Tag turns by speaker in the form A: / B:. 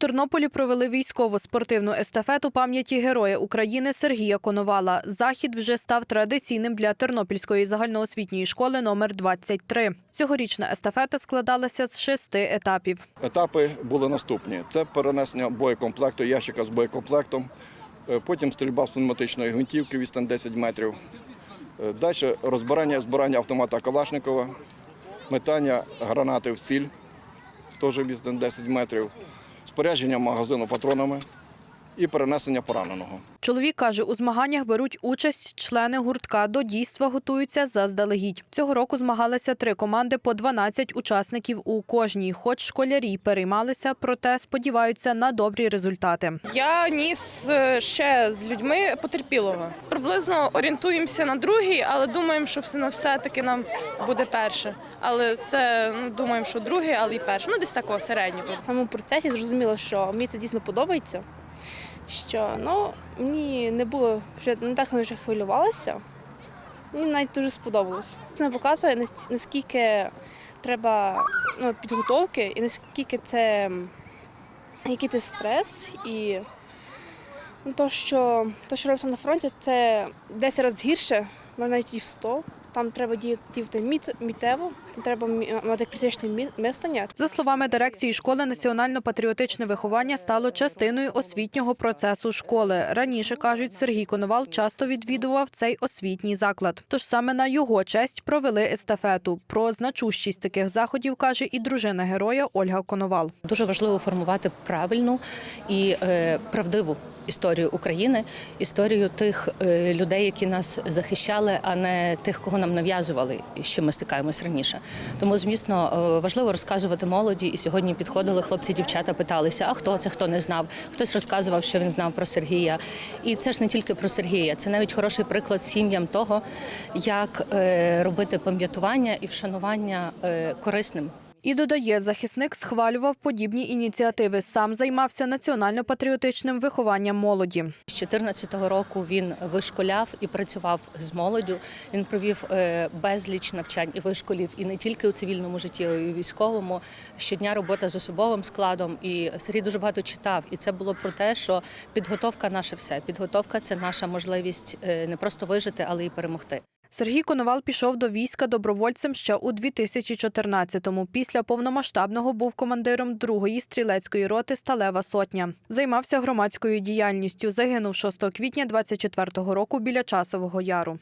A: Тернополі провели військову спортивну естафету пам'яті Героя України Сергія Коновала. Захід вже став традиційним для Тернопільської загальноосвітньої школи номер 23. Цьогорічна естафета складалася з шести етапів.
B: Етапи були наступні: це перенесення боєкомплекту, ящика з боєкомплектом, е, потім стрільба з пневматичної гвинтівки відстань 10 метрів. Е, Далі розбирання збирання автомата Калашникова, метання гранати в ціль, теж відстань 10 метрів, спорядження магазину патронами і перенесення пораненого.
A: Чоловік каже, у змаганнях беруть участь члени гуртка. До дійства готуються заздалегідь. Цього року змагалися три команди по 12 учасників у кожній. Хоч школярі переймалися, проте сподіваються на добрі результати.
C: Я ніс е, ще з людьми потерпілого. Приблизно орієнтуємося на другий, але думаємо, що все на все таки нам буде перше. Але це ну, думаємо, що другий, але і перше. Ну десь такого середнього.
D: В самому процесі зрозуміло, що мені це дійсно подобається. Що ну мені не було що не так вже хвилювалася. Мені навіть дуже сподобалось. Це показує наскільки треба ну, підготовки і наскільки це який це стрес і ну, то, що то, що робиться на фронті, це 10 разів гірше, навіть і в 100. Там треба діяти міт- мітево, треба мати критичне мислення.
A: За словами дирекції школи, національно-патріотичне виховання стало частиною освітнього процесу школи. Раніше кажуть, Сергій Коновал часто відвідував цей освітній заклад. Тож саме на його честь провели естафету. Про значущість таких заходів каже і дружина героя Ольга Коновал.
E: Дуже важливо формувати правильну і е, правдиву історію України, історію тих е, людей, які нас захищали, а не тих, кого нам нав'язували, з чим ми стикаємось раніше. Тому, звісно, е, важливо розказувати молоді. І сьогодні підходили хлопці, дівчата, питалися, а хто це, хто не знав. Хтось розказував, що він знав про Сергія. І це ж не тільки про Сергія, це навіть хороший приклад сім'ям того, як е, робити пам'ятування і вшанування е, корисним.
A: І додає, захисник схвалював подібні ініціативи. Сам займався національно-патріотичним вихованням молоді.
E: З 2014 року він вишколяв і працював з молоддю. Він провів е, безліч навчань і вишколів, і не тільки у цивільному житті, а й у військовому. Щодня робота з особовим складом. І Сергій дуже багато читав. І це було про те, що підготовка наше все. Підготовка це наша можливість е, не просто вижити, але й перемогти.
A: Сергій Коновал пішов до війська добровольцем ще у 2014-му. Після повномасштабного був командиром другої стрілецької роти Сталева сотня. Займався громадською діяльністю. Загинув 6 квітня 24-го року біля Часового Яру.